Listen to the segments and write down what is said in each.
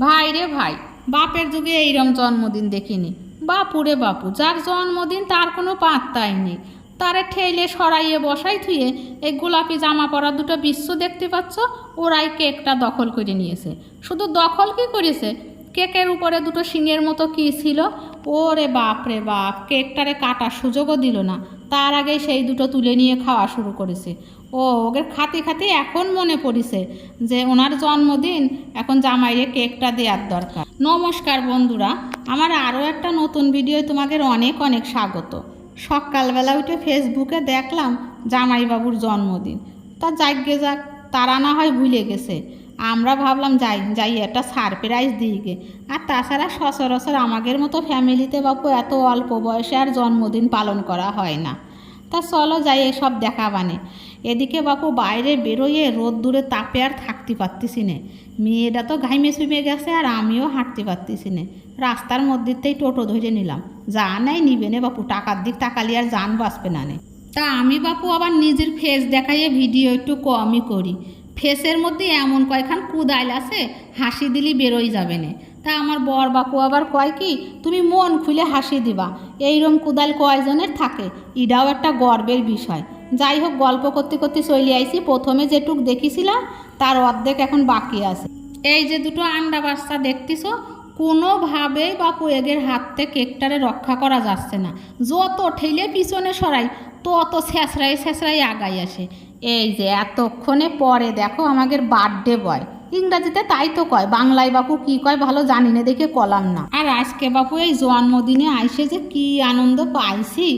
ভাই রে ভাই, বাপের যুগে এইরম জন্মদিন দেখিনি। বাপুরে বাপু, যার জন্মদিন তার কোনো পাত্তাই নেই। তারে ঠেলে সরাইয়ে বসাই থুয়ে এই গোলাপি জামা পরা দুটো বিশ্ব দেখতে পাচ্ছ, ওরাই কেকটা দখল করে নিয়েছে। শুধু দখল কি করেছে? কেকের উপরে দুটো শিঙের মতো কি ছিল? ওরে বাপ রে বাপ, কেকটারে কাটার সুযোগও দিল না। তার আগে সেই দুটো তুলে নিয়ে খাওয়া শুরু করেছে। ও ওকে খাতে খাতে এখন মনে পড়েছে যে ওনার জন্মদিন, এখন জামাইরে কেকটা দেওয়ার দরকার। নমস্কার বন্ধুরা, আমার আরও একটা নতুন ভিডিও তোমাদের অনেক অনেক স্বাগত। সকালবেলা উঠে ফেসবুকে দেখলাম জামাইবাবুর জন্মদিন। তা যাগ্যে যাক, তারা না হয় ভুলে গেছে। আমরা ভাবলাম যাই যাই, একটা সারপ্রাইজ দিই গে আর তাছাড়া সচরাচর আমাদের মতো ফ্যামিলিতে বাপু এত অল্প বয়সে আর জন্মদিন পালন করা হয় না। তা চলো যাই, এসব দেখাবানে এদিকে বাপু বাইরে বেরোয়ে রোদ দূরে তাপে আর থাকতে পারতেছি নে। মেয়েটা তো ঘাইমে সুমে গেছে আর আমিও হাঁটতে পারতেছি নে। রাস্তার মধ্যেতেই টোটো ধরে নিলাম। যা নেই নিবে নে বাপু, টাকার দিক তাকালি আর যান বাঁচবে না নে। তা আমি বাপু আবার নিজের ফেস দেখাইয়ে ভিডিও একটু কমই করি। ফেসের মধ্যে এমন কয়খান কুদাইল আছে, হাসি দিলি বেরোই যাবে না। তা আমার বর বাপু আবার কয় কি, তুমি মন খুলে হাসি দিবা। এইরম কুদাল কয়জনের থাকে? এটাও একটা গর্বের বিষয়। যাই হোক, গল্প করতে করতে চলে আইছি। প্রথমে যেটুক দেখেছিলাম, তার অর্ধেক এখন বাকি আছে। এই যে দুটো আন্ডা বাচ্চা দেখতেছ, কোনোভাবেই বাপু এদের হাত থেকে কেকটারে রক্ষা করা যাচ্ছে না। যত ঠেলে পিছনে সরাই, তত ছেঁচড়াই ছেঁচড়াই আগাই আসে। এই যে এতক্ষণে পরে দেখো আমাদের বার্থডে বয় ইংরাজিতে তাই তো কয়, বাংলায় বাপু কি কয় ভালো জানি না, দেখে কলাম না। আর আজকে বাপু এই জন্মদিনে আইসে যে কি আনন্দ পাইছি,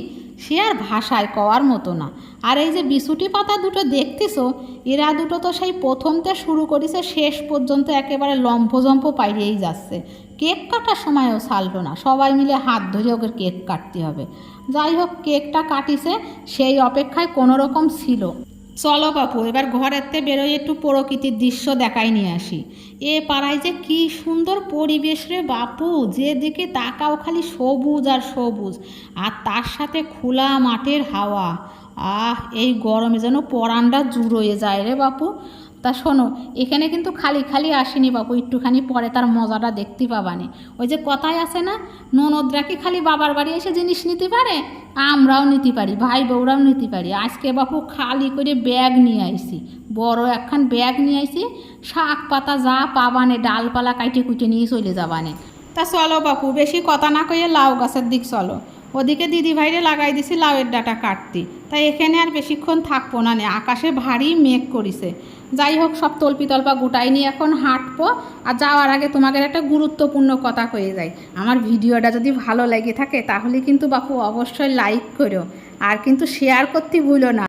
সে আর ভাষায় কওয়ার মতো না। আর এই যে বিছুটি পাতা দুটো দেখতেছো, এরা দুটো তো সেই প্রথমতে শুরু করেছে, শেষ পর্যন্ত একেবারে লম্ফজম্প পাইরেই যাচ্ছে। কেক কাটার সময়ও ছাড়লো না, সবাই মিলে হাত ধরে ওকে কেক কাটতে হবে। যাই হোক, কেকটা কাটিছে, সেই অপেক্ষায় কোনো রকম ছিল। চলো বাপু, এবার ঘরেতে বেরোয় একটু প্রকৃতির দৃশ্য দেখাই নিয়ে আসি। এ পাড়ায় যে কি সুন্দর পরিবেশ রে বাপু যেদিকে তাকাও খালি সবুজ আর সবুজ, আর তার সাথে খোলা মাঠের হাওয়া। আহ, এই গরমে যেন পরানটা জুড়োয়ে যায় রে বাপু। তা শোনো, এখানে কিন্তু খালি খালি আসেনি বাপু, একটুখানি পরে তার মজাটা দেখতে পাবানে। ওই যে কথাই আছে না ননদরা কি খালি বাবার বাড়ি এসে জিনিস নিতে পারে, আমরাও নিতে পারি, ভাই বউরাও নিতে পারি। আজকে বাপু খালি করে ব্যাগ নিয়ে আইসি, বড় একখান ব্যাগ নিয়ে আইসি, শাক পাতা যা পাবানে, ডালপালা কাইটে কুটে নিয়ে চলে যাবানে। তা চলো বাপু, বেশি কথা না কইয়ে লাউ গাছের দিক চলো। ওদিকে দিদি ভাইরে লাগাই দিছি লাউয়ের ডাটা কাটতি। তাই এখানে আর বেশিক্ষণ থাকব না নে। আকাশে ভারী মেঘ করিছে। যাই হোক, সব তল্পি তল্পা গুটাই নিয়ে এখন হাঁটবো। আর যাওয়ার আগে তোমাদের একটা গুরুত্বপূর্ণ কথা হয়ে যায় আমার ভিডিওটা যদি ভালো লেগে থাকে, তাহলে কিন্তু বাপু অবশ্যই লাইক করো আর কিন্তু শেয়ার করতে ভুলো না।